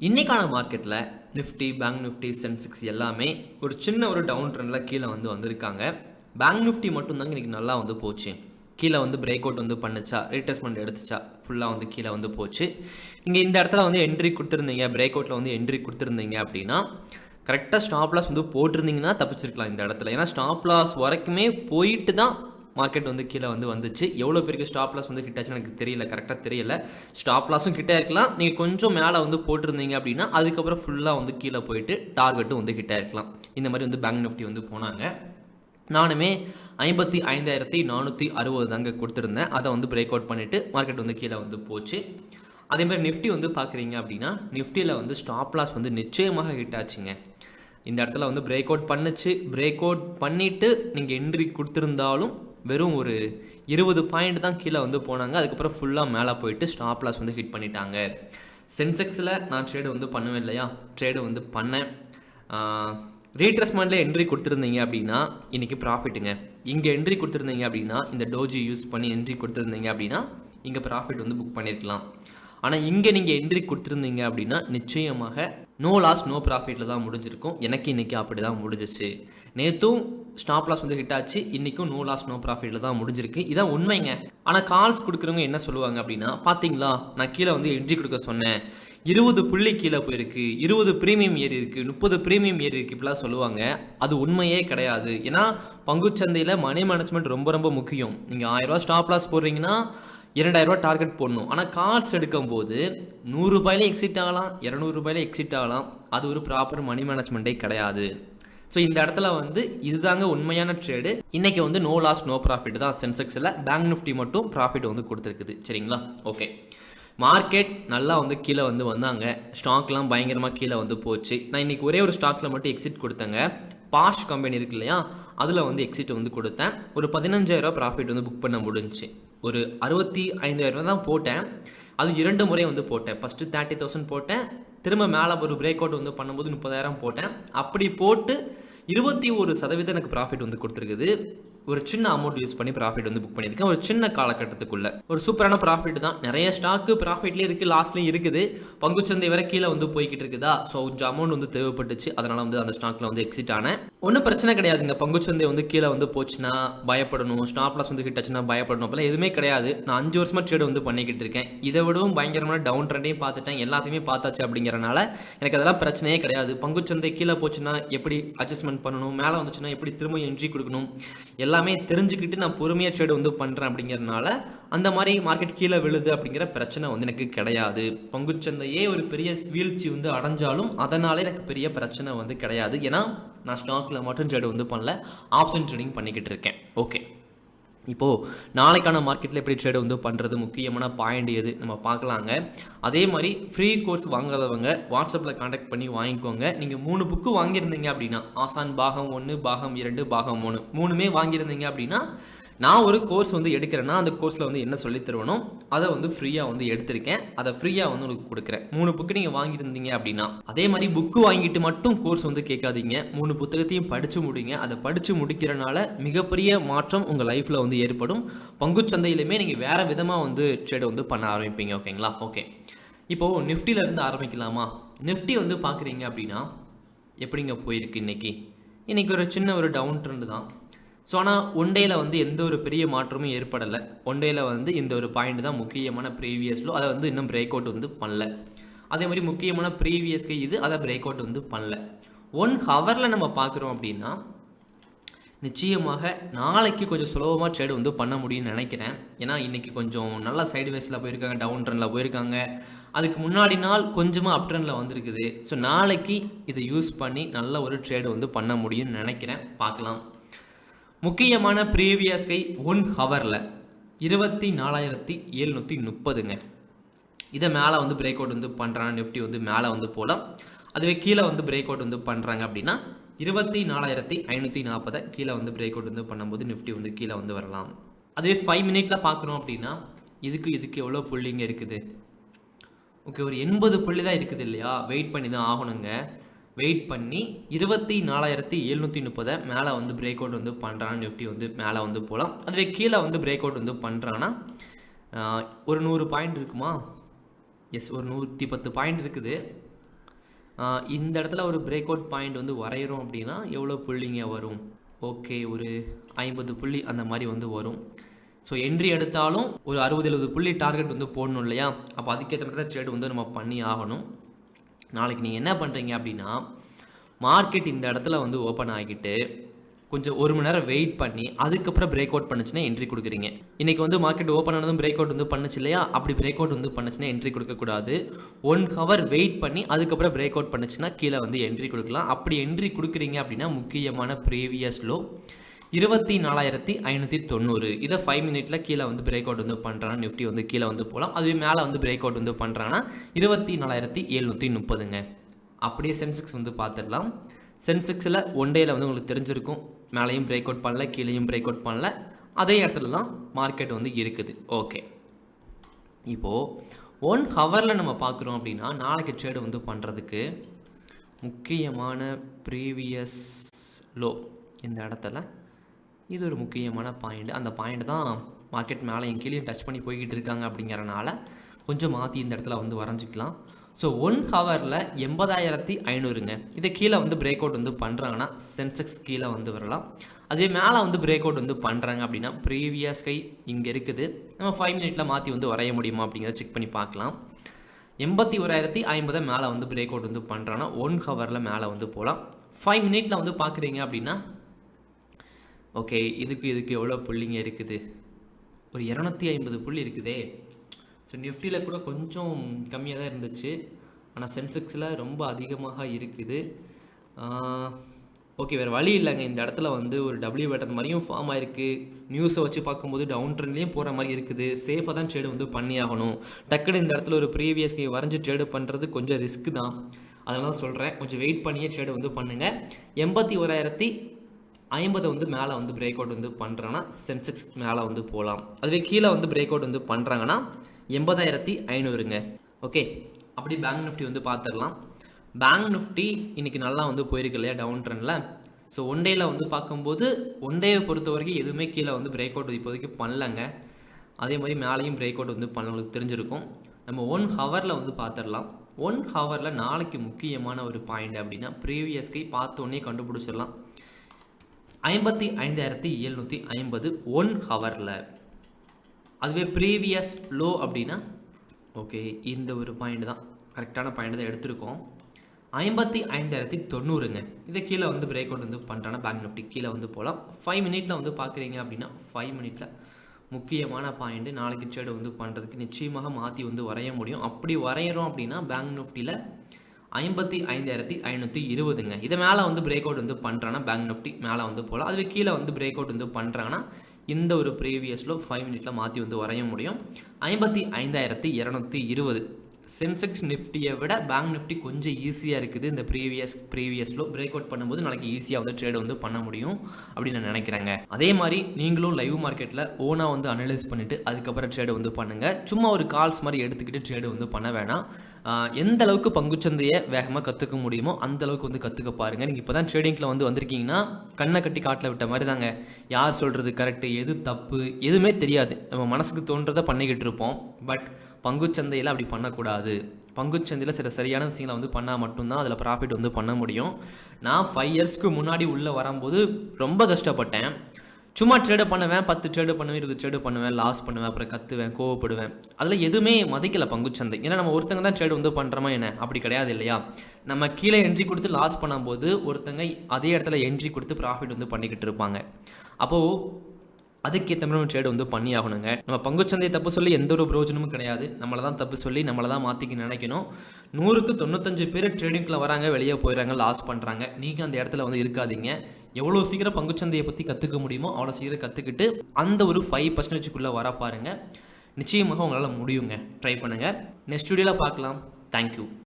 இன்றைக்கான மார்க்கெட்டில் Nifty bank Nifty Sensex எல்லாமே ஒரு சின்ன ஒரு டவுன் ட்ரெண்டில் கீழே வந்து வந்திருக்காங்க. பேங்க் நிஃப்டி மட்டும்தாங்க இன்றைக்கி நல்லா வந்து போச்சு. கீழே வந்து பிரேக் அவுட் வந்து பண்ணுச்சா ரீட்ரெஸ்மெண்ட் எடுத்துச்சா ஃபுல்லாக வந்து கீழே வந்து போச்சு. நீங்கள் இந்த இடத்துல வந்து என்ட்ரி கொடுத்துருந்தீங்க பிரேக் அவுட்டில் வந்து என்ட்ரி கொடுத்துருந்தீங்க அப்படின்னா கரெக்டாக ஸ்டாப் லாஸ் வந்து போட்டிருந்தீங்கன்னா தப்பிச்சிருக்கலாம் இந்த இடத்துல. ஏன்னா ஸ்டாப் லாஸ் வரைக்குமே போயிட்டு தான் மார்க்கெட் வந்து கீழே வந்து வந்துச்சு. எவ்வளோ பேருக்கு ஸ்டாப் லாஸ் வந்து கிட்டாச்சுன்னு எனக்கு தெரியல கரெக்டாக தெரியல. ஸ்டாப் லாஸும் கிட்டே இருக்கலாம். நீங்கள் கொஞ்சம் மேலே வந்து போட்டிருந்தீங்க அப்படின்னா அதுக்கப்புறம் ஃபுல்லாக வந்து கீழே போயிட்டு டார்கெட்டும் வந்து கிட்டே இருக்கலாம். இந்த மாதிரி வந்து பேங்க் நிஃப்டி வந்து போனாங்க. நானுமே ஐம்பத்தி ஐந்தாயிரத்தி நானூற்றி அறுபது தாங்க கொடுத்துருந்தேன். அதை வந்து பிரேக் அவுட் பண்ணிவிட்டு மார்க்கெட் வந்து கீழே வந்து போச்சு. அதே மாதிரி நிஃப்டி வந்து பார்க்குறீங்க அப்படின்னா நிஃப்டியில் வந்து ஸ்டாப் லாஸ் வந்து நிச்சயமாக ஹிட் ஆச்சுங்க. இந்த இடத்துல வந்து பிரேக் அவுட் பண்ணுச்சு. பிரேக் அவுட் பண்ணிவிட்டு நீங்கள் என்ட்ரி கொடுத்துருந்தாலும் வெறும் ஒரு இருபது பாயிண்ட் தான் கீழே வந்து போனாங்க. அதுக்கப்புறம் ஃபுல்லாக மேலே போயிட்டு ஸ்டாப் லாஸ் வந்து ஹிட் பண்ணிட்டாங்க. சென்செக்ஸில் நான் ட்ரேடு வந்து பண்ணுவேன் இல்லையா? ட்ரேடு வந்து பண்ணேன். ரீட்ரெஸ்மெண்ட்டில் என்ட்ரி கொடுத்துருந்தீங்க அப்படின்னா இன்றைக்கி ப்ராஃபிட்டுங்க இங்கே என்ட்ரி கொடுத்துருந்தீங்க அப்படின்னா இந்த டோஜி யூஸ் பண்ணி என்ட்ரி கொடுத்துருந்தீங்க அப்படின்னா இங்கே ப்ராஃபிட் வந்து புக் பண்ணியிருக்கலாம் ஆனால் இங்கே நீங்கள் என்ட்ரி கொடுத்துருந்தீங்க அப்படின்னா நிச்சயமாக நோ லாஸ் நோ ப்ராஃபிட்டில் தான் முடிஞ்சிருக்கும். எனக்கு இன்றைக்கி அப்படி தான் முடிஞ்சிச்சு. நேற்றும் ஸ்டாப் லாஸ் வந்து ஹிட் ஆச்சு. இன்றைக்கும் நோ லாஸ் நோ ப்ராஃபிட்டில் தான் முடிஞ்சிருக்கு. இதான் உண்மைங்க. ஆனால் கால்ஸ் கொடுக்குறவங்க என்ன சொல்லுவாங்க அப்படின்னா பார்த்தீங்களா நான் கீழே வந்து என்ட்ரி கொடுக்க சொன்னேன். இருபது புள்ளி கீழே போயிருக்கு. இருபது ப்ரீமியம் ஏறி இருக்கு. முப்பது ப்ரீமியம் ஏறி இருக்கு. இப்படிலாம் சொல்லுவாங்க. அது உண்மையே கிடையாது. ஏன்னா பங்குச்சந்தையில் மணி மேனேஜ்மெண்ட் ரொம்ப ரொம்ப முக்கியம். நீங்கள் ஆயிரம் ரூபா ஸ்டாப் லாஸ் போடுறீங்கன்னா இரண்டாயிரரூவா டார்கெட் போடணும். ஆனால் கார்ட்ஸ் எடுக்கும்போது நூறுரூபாயில எக்ஸிட் ஆகலாம். இரநூறுபாயிலே எக்ஸிட் ஆகலாம். அது ஒரு ப்ராப்பர் மணி மேனேஜ்மெண்ட்டே கிடையாது. ஸோ இந்த இடத்துல வந்து இதுதாங்க உண்மையான ட்ரேடு இன்னைக்கு வந்து நோ லாஸ் நோ ப்ராஃபிட் தான். சென்செக்ஸில் பேங்க் நிஃப்டி மட்டும் ப்ராஃபிட் வந்து கொடுத்துருக்குது. சரிங்களா? ஓகே மார்க்கெட் நல்லா வந்து கீழே வந்து வந்தாங்க. ஸ்டாக்லாம் பயங்கரமாக கீழே வந்து போச்சு. நான் இன்றைக்கி ஒரே ஒரு ஸ்டாக்கில் மட்டும் எக்ஸிட் கொடுத்தேங்க. பாஷ் கம்பெனி இருக்கு இல்லையா? அதில் வந்து எக்ஸிட் வந்து கொடுத்தேன். ஒரு பதினஞ்சாயிரரூவா ப்ராஃபிட் வந்து புக் பண்ண முடிஞ்சு ஒரு அறுபத்தி ஐந்தாயிரரூவா தான் போட்டேன். அது இரண்டு முறை வந்து போட்டேன். ஃபஸ்ட்டு தேர்ட்டி தௌசண்ட் போட்டேன். திரும்ப மேலே ஒரு பிரேக் அவுட் வந்து பண்ணும்போது முப்பதாயிரம் போட்டேன். அப்படி போட்டு இருபத்தி ஒரு சதவீதம் எனக்கு ப்ராஃபிட் வந்து கொடுத்துருக்குது. ஒரு சின்ன அமௌண்ட் யூஸ் பண்ணி ப்ராஃபிட் வந்து புக் பண்ணியிருக்கேன். ஒரு சின்ன காலகட்டத்துக்குள்ள. ஒரு சூப்பரான ப்ராஃபிட் தான். நிறைய ஸ்டாக்கு ப்ராஃபிட்லேயும் இருக்குது லாஸ்ட்லேயும் இருக்குது. பங்குச்சந்தை வரை கீழே வந்து போய்கிட்டு இருக்குதா? ஸோ கொஞ்சம் அமௌண்ட் வந்து தேவைப்பட்டுச்சு. அதனால் வந்து அந்த ஸ்டாக்கில் வந்து எக்ஸிட் ஆனேன். ஒன்றும் பிரச்சனை கிடையாதுங்க பங்குச்சந்தை வந்து கீழே வந்து போச்சுன்னா பயப்படணும். ஸ்டாப் லாஸ் வந்து ஹிட் ஆச்சுன்னா பயப்படணும். அப்போலாம் எதுவுமே கிடையாது. நான் அஞ்சு வருஷமாக ட்ரேடு வந்து பண்ணிக்கிட்டு இருக்கேன். இதை விடவும் பயங்கரமான டவுன் ட்ரெண்டையும் பார்த்துட்டேன். எல்லாத்தையுமே பார்த்தாச்சு அப்படிங்கிறனால எனக்கு அதெல்லாம் பிரச்சனையே கிடையாது. பங்குச்சந்தை கீழே போச்சுன்னா எப்படி அட்ஜஸ்ட்மெண்ட் பண்ணணும்? மேலே வந்துச்சுன்னா எப்படி திரும்ப என்ட்ரி கொடுக்கணும்? எல்லாமே தெரிஞ்சுக்கிட்டு நான் பொறுமையாக ட்ரேடு வந்து பண்ணுறேன் அப்படிங்கிறனால அந்த மாதிரி மார்க்கெட் கீழே விழுது அப்படிங்கிற பிரச்சனை வந்து எனக்கு கிடையாது. பங்குச்சந்தையே ஒரு பெரிய வீழ்ச்சி வந்து அடைஞ்சாலும் அதனால் எனக்கு பெரிய பிரச்சனை வந்து கிடையாது. ஏன்னா நான் ஸ்டாக்கில் மட்டும் ட்ரேடு வந்து பண்ணல ஆப்ஷன் ட்ரேடிங் பண்ணிக்கிட்டு இருக்கேன். ஓகே இப்போது நாளைக்கான மார்க்கெட்டில் எப்படி ட்ரேடு வந்து பண்ணுறது முக்கியமான பாயிண்ட் எது நம்ம பார்க்கலாங்க. அதே மாதிரி ஃப்ரீ கோர்ஸ் வாங்காதவங்க வாட்ஸ்அப்பில் காண்டாக்ட் பண்ணி வாங்கிக்கோங்க. நீங்கள் மூணு புக்கு வாங்கியிருந்தீங்க அப்படின்னா ஆசான் பாகம் ஒன்று பாகம் இரண்டு பாகம் மூணு மூணுமே வாங்கியிருந்தீங்க அப்படின்னா நான் ஒரு கோர்ஸ் வந்து எடுக்கிறேன்னா அந்த கோர்ஸில் வந்து என்ன சொல்லி தருவனோ அதை வந்து ஃப்ரீயாக வந்து எடுத்திருக்கேன். அதை ஃப்ரீயாக வந்து உங்களுக்கு கொடுக்குறேன். மூணு புக்கு நீங்கள் வாங்கியிருந்தீங்க அப்படின்னா அதே மாதிரி புக்கு வாங்கிட்டு மட்டும் கோர்ஸ் வந்து கேட்காதீங்க. மூணு புத்தகத்தையும் படித்து முடிங்க. அதை படித்து முடிக்கிறனால மிகப்பெரிய மாற்றம் உங்கள் லைஃப்பில் வந்து ஏற்படும். பங்குச்சந்தையிலுமே நீங்கள் வேறு விதமாக வந்து ட்ரேட் வந்து பண்ண ஆரம்பிப்பீங்க ஓகேங்களா ஓகே இப்போது நிஃப்டியிலேருந்து ஆரம்பிக்கலாமா? நிஃப்டி வந்து பார்க்குறீங்க அப்படின்னா எப்படிங்க போயிருக்கு இன்னைக்கு? இன்னைக்கு ஒரு சின்ன ஒரு டவுன் ட்ரெண்டு தான். ஸோ ஆனால் ஒன் டேயில் வந்து எந்த ஒரு பெரிய மாற்றமும் ஏற்படலை. ஒன் டேயில் வந்து இந்த ஒரு பாயிண்ட் தான் முக்கியமான ப்ரீவியஸ்லோ அதை வந்து இன்னும் பிரேக் அவுட் வந்து பண்ணல. அதே மாதிரி முக்கியமான ப்ரீவியஸ்க்கு இது அதை பிரேக் அவுட் வந்து பண்ணல. ஒன் ஹவரில் நம்ம பார்க்குறோம் அப்படின்னா நிச்சயமாக நாளைக்கு கொஞ்சம் சுலபமாக ட்ரேடு வந்து பண்ண முடியும்னு நினைக்கிறேன். ஏன்னா இன்றைக்கி கொஞ்சம் நல்லா சைடு வேஸில் போயிருக்காங்க டவுன் ட்ரெண்டில் போயிருக்காங்க. அதுக்கு முன்னாடி நாள் கொஞ்சமாக அப் ட்ரெண்டில் வந்திருக்குது. ஸோ நாளைக்கு இதை யூஸ் பண்ணி நல்ல ஒரு ட்ரேடு வந்து பண்ண முடியும்னு நினைக்கிறேன். பார்க்கலாம். முக்கியமான ப்ரீவியஸ் கை ஒன் ஹவரில் இருபத்தி நாலாயிரத்தி எழுநூற்றி முப்பதுங்க. இதை மேலே வந்து பிரேக் அவுட் வந்து பண்ணுறாங்க நிஃப்டி வந்து மேலே வந்து போகலாம் அதுவே கீழே வந்து பிரேக் அவுட் வந்து பண்ணுறாங்க அப்படின்னா இருபத்தி நாலாயிரத்தி ஐநூற்றி நாற்பதை கீழே வந்து பிரேக் அவுட் வந்து பண்ணும்போது நிஃப்டி வந்து கீழே வந்து வரலாம். அதுவே ஃபைவ் மினிட்ல பார்க்குறோம் அப்படின்னா இதுக்கு இதுக்கு எவ்வளோ புள்ளிங்க இருக்குது? ஓகே ஒரு எண்பது புள்ளி தான் இருக்குது இல்லையா? வெயிட் பண்ணி தான் ஆகணுங்க. வெயிட் பண்ணி இருபத்தி நாலாயிரத்தி எழுநூற்றி முப்பதை மேலே வந்து பிரேக் அவுட் வந்து பண்ணுறான்னு நிஃப்டி வந்து மேலே வந்து போகலாம் அதுவே கீழே வந்து பிரேக் அவுட் வந்து பண்ணுறான்னா ஒரு நூறு பாயிண்ட் இருக்குமா? எஸ் ஒரு நூற்றி பத்து பாயிண்ட் இருக்குது. இந்த இடத்துல ஒரு பிரேக் அவுட் பாயிண்ட் வந்து வரைகிறோம் அப்படின்னா எவ்வளோ புள்ளிங்க வரும்? ஓகே ஒரு ஐம்பது புள்ளி அந்த மாதிரி வந்து வரும். ஸோ என்ட்ரி எடுத்தாலும் ஒரு அறுபது எழுபது புள்ளி டார்கெட் வந்து போடணும் இல்லையா? அப்போ அதுக்கேற்ற மாதிரி தான் ட்ரேட் வந்து நம்ம பண்ணி ஆகணும். நாளைக்கு நீங்கள் என்ன பண்ணுறீங்க அப்படின்னா மார்க்கெட் இந்த இடத்துல வந்து ஓப்பன் ஆகிட்டு கொஞ்சம் ஒரு மணி நேரம் வெயிட் பண்ணி அதுக்கப்புறம் பிரேக் அவுட் பண்ணுச்சுன்னா என்ட்ரி கொடுக்குறீங்க. இன்றைக்கி வந்து மார்க்கெட் ஓப்பன் ஆனதும் பிரேக் அவுட் வந்து பண்ணுச்சு இல்லையா? அப்படி பிரேக் அவுட் வந்து பண்ணுச்சுன்னா என்ட்ரி கொடுக்கக்கூடாது ஒன் ஹவர் வெயிட் பண்ணி அதுக்கப்புறம் பிரேக் அவுட் பண்ணுச்சுன்னா கீழே வந்து என்ட்ரி கொடுக்கலாம். அப்படி என்ட்ரி கொடுக்குறீங்க அப்படின்னா முக்கியமான ப்ரீவியஸ் லோ இருபத்தி நாலாயிரத்தி ஐநூற்றி தொண்ணூறு. இதை ஃபைவ் மினிட்ல கீழே வந்து பிரேக் அவுட் வந்து பண்ணுறாங்கன்னா நிஃப்டி வந்து கீழே வந்து போகலாம் அதுவே மேலே வந்து பிரேக் அவுட் வந்து பண்ணுறாங்கன்னா இருபத்தி நாலாயிரத்தி எழுநூற்றி முப்பதுங்க. அப்படியே சென்செக்ஸ் வந்து பார்த்துடலாம். சென்செக்ஸில் ஒன் டேயில் வந்து உங்களுக்கு தெரிஞ்சிருக்கும். மேலேயும் பிரேக் அவுட் பண்ணல கீழேயும் பிரேக் அவுட் பண்ணல. அதே இடத்துல தான் மார்க்கெட் வந்து இருக்குது. ஓகே இப்போது ஒன் ஹவரில் நம்ம பார்க்குறோம் அப்படின்னா நாளைக்கு ட்ரேடு வந்து பண்ணுறதுக்கு முக்கியமான ப்ரீவியஸ் லோ இந்த இடத்துல இது ஒரு முக்கியமான பாயிண்ட் அந்த பாயிண்ட் தான் மார்க்கெட் மேலே என் கீழே டச் பண்ணி போய்கிட்டு இருக்காங்க அப்படிங்கிறனால கொஞ்சம் மாற்றி இந்த இடத்துல வந்து வரைஞ்சிக்கலாம். ஸோ ஒன் ஹவரில் எண்பதாயிரத்தி ஐநூறுங்க. இதை கீழே வந்து பிரேக் அவுட் வந்து பண்ணுறாங்கன்னா சென்செக்ஸ் கீழே வந்து வரலாம். அதே மேலே வந்து பிரேக் அவுட் வந்து பண்ணுறாங்க அப்படின்னா ப்ரீவியஸ் கை இங்கே இருக்குது. நம்ம ஃபைவ் மினிட்டில் மாற்றி வந்து வரைய முடியுமா அப்படிங்கிறத செக் பண்ணி பார்க்கலாம். எண்பத்தி ஓராயிரத்தி ஐம்பதை மேலே வந்து பிரேக் அவுட் வந்து பண்ணுறாங்கன்னா ஒன் ஹவரில் மேலே வந்து போகலாம். ஃபைவ் மினிட்ல வந்து பார்க்குறீங்க அப்படின்னா ஓகே இதுக்கு இதுக்கு எவ்வளோ புள்ளிங்க இருக்குது? ஒரு இரநூத்தி ஐம்பது புள்ளி இருக்குதே. ஸோ நிஃப்டியில் கூட கொஞ்சம் கம்மியாக தான் இருந்துச்சு. ஆனால் சென்செக்ஸில் ரொம்ப அதிகமாக இருக்குது. ஓகே வேறு வழி இல்லைங்க. இந்த இடத்துல வந்து ஒரு டபிள்யூ பேட்டர் மாதிரியும் ஃபார்ம் ஆயிருக்கு. நியூஸை வச்சு பார்க்கும்போது டவுன் ட்ரெண்ட்லேயும் போகிற மாதிரி இருக்குது. சேஃபாக தான் ட்ரேடு வந்து பண்ணியாகணும். டக்குன்னு இந்த இடத்துல ஒரு ப்ரீவியஸ் வரைஞ்சி ட்ரேடு பண்ணுறது கொஞ்சம் ரிஸ்க் தான். அதனால தான் சொல்கிறேன் கொஞ்சம் வெயிட் பண்ணியே ட்ரேடு வந்து பண்ணுங்கள் எண்பத்தி ஓராயிரத்தி ஐம்பதை வந்து மேலே வந்து பிரேக் அவுட் வந்து பண்ணுறாங்கன்னா சென்செக்ஸ் மேலே வந்து போகலாம் அதுவே கீழே வந்து பிரேக் அவுட் வந்து பண்ணுறாங்கன்னா எண்பதாயிரத்தி ஐநூறுங்க. ஓகே அப்படி பேங்க் நிஃப்டி வந்து பார்த்துடலாம் பேங்க் நிஃப்டி இன்றைக்கி நல்லா வந்து போயிருக்கு இல்லையா டவுன் ட்ரெண்டில் ஸோ ஒன் டேயில் வந்து பார்க்கும்போது ஒன் டேவை பொறுத்த வரைக்கும் எதுவுமே கீழே வந்து பிரேக் அவுட் இப்போதைக்கு பண்ணலங்க. அதே மாதிரி மேலேயும் பிரேக் அவுட் வந்து பண்ணவங்களுக்கு தெரிஞ்சிருக்கும். நம்ம ஒன் ஹவரில் வந்து பார்த்துடலாம் ஒன் ஹவரில் நாளைக்கு முக்கியமான ஒரு பாயிண்ட் அப்படின்னா ப்ரீவியஸ்கை பார்த்தோன்னே கண்டுபிடிச்சிடலாம். ஐம்பத்தி ஐந்தாயிரத்தி எழுநூற்றி ஐம்பது ஒன் ஹவரில் அதுவே ப்ரீவியஸ் லோ அப்படின்னா ஓகே இந்த ஒரு பாயிண்ட் தான். கரெக்டான பாயிண்ட் தான் எடுத்திருக்கோம். ஐம்பத்தி ஐந்தாயிரத்தி தொண்ணூறுங்க. இதை கீழே வந்து பிரேக் அவுட் வந்து பண்ணுறானா பேங்க் நிஃப்டி கீழே வந்து போகலாம் ஃபைவ் மினிட்ல வந்து பார்க்குறீங்க அப்படின்னா ஃபைவ் மினிட்ல முக்கியமான பாயிண்ட் நாளைக்கு ட்ரேடு வந்து பண்ணுறதுக்கு நிச்சயமாக மாற்றி வந்து வரைய முடியும். அப்படி வரைகிறோம் அப்படின்னா பேங்க் நிஃப்டியில் ஐம்பத்தி ஐந்தாயிரத்தி ஐநூற்றி இருபதுங்க. இதை மேலே வந்து பிரேக் அவுட் வந்து பண்ணுறாங்கன்னா பேங்க் நிஃப்டி மேலே வந்து போகலாம். அதுவே கீழே வந்து பிரேக் அவுட் வந்து பண்ணுறாங்கன்னா இந்த ஒரு ப்ரீவியஸில் ஃபைவ் மினிட்டில் மாற்றி வந்து வரைய முடியும். ஐம்பத்தி ஐந்தாயிரத்தி இரநூத்தி இருபது. சென்செக்ஸ் நிஃப்டியை விட பேங்க் நிஃப்டி கொஞ்சம் ஈஸியாக இருக்குது. இந்த ப்ரீவியஸ் ப்ரீவியஸ்லோ பிரேக் அவுட் பண்ணும்போது நாளைக்கு ஈஸியாக வந்து ட்ரேட் வந்து பண்ண முடியும் அப்படின்னு நான் நினைக்கிறேங்க. அதே மாதிரி நீங்களும் லைவ் மார்க்கெட்டில் ஓனாக வந்து அனலைஸ் பண்ணிவிட்டு அதுக்கப்புறம் ட்ரேடு வந்து பண்ணுங்கள் சும்மா ஒரு கால்ஸ் மாதிரி எடுத்துக்கிட்டு ட்ரேடு வந்து பண்ண வேணாம். எந்த அளவுக்கு பங்குச்சந்தையை வேகமாக கற்றுக்க முடியுமோ அந்த அளவுக்கு வந்து கற்றுக்க பாருங்கள் நீங்கள் இப்போ தான் ட்ரேடிங்கில் வந்து வந்திருக்கீங்கன்னா கண்ணை கட்டி காட்டில் விட்ட மாதிரி தாங்க யார் சொல்கிறது கரெக்டு எது தப்பு எதுவுமே தெரியாது. நம்ம மனசுக்கு தோன்றதை பண்ணிக்கிட்டு இருப்போம். பட் பங்குச்சந்தையில் அப்படி பண்ணக்கூடாது. பங்குச்சந்தையில் சில சரியான விஷயங்களை வந்து பண்ணால் மட்டும்தான் அதில் ப்ராஃபிட் வந்து பண்ண முடியும். நான் ஃபைவ் இயர்ஸ்க்கு முன்னாடி உள்ளே வரும்போது ரொம்ப கஷ்டப்பட்டேன். சும்மா ட்ரேடு பண்ணுவேன் பத்து ட்ரேடு பண்ணுவேன் இருபது ட்ரேடு பண்ணுவேன் லாஸ் பண்ணுவேன் அப்புறம் கத்துவேன் கோவப்படுவேன். அதில் எதுவுமே மதிக்கலை பங்குச்சந்தை. ஏன்னா நம்ம ஒருத்தங்க தான் ட்ரேடு வந்து பண்ணுறோமா என்ன? அப்படி கிடையாது இல்லையா? நம்ம கீழே என்ட்ரி கொடுத்து லாஸ் பண்ணும்போது ஒருத்தங்க அதே இடத்துல என்ட்ரி கொடுத்து ப்ராஃபிட் வந்து பண்ணிக்கிட்டு இருப்பாங்க. அப்போது அதுக்கேற்ற மாதிரி ட்ரேட் வந்து பண்ணி ஆகணுங்க நம்ம பங்குச்சந்தை தப்பு சொல்லி எந்த ஒரு பிரயோஜனமும் கிடையாது. நம்மளை தான் தப்பு சொல்லி நம்மளை தான் மாற்றிக்க நினைக்கணும். நூறுக்கு தொண்ணூத்தஞ்சு பேர் ட்ரேடிங்கில் வராங்க வெளியே போயிடறாங்க லாஸ் பண்ணுறாங்க நீங்கள் அந்த இடத்துல வந்து இருக்காதீங்க. எவ்வளோ சீக்கிரம் பங்குச்சந்தையை பற்றி கற்றுக்க முடியுமோ அவ்வளோ சீக்கிரம் கற்றுக்கிட்டு அந்த ஒரு ஃபைவ் பர்சன்டேஜுக்குள்ளே வர பாருங்கள் நிச்சயமாக உங்களால் முடியுங்க. ட்ரை பண்ணுங்கள் நெக்ஸ்ட் வீடியோவில் பார்க்கலாம். தேங்க்யூ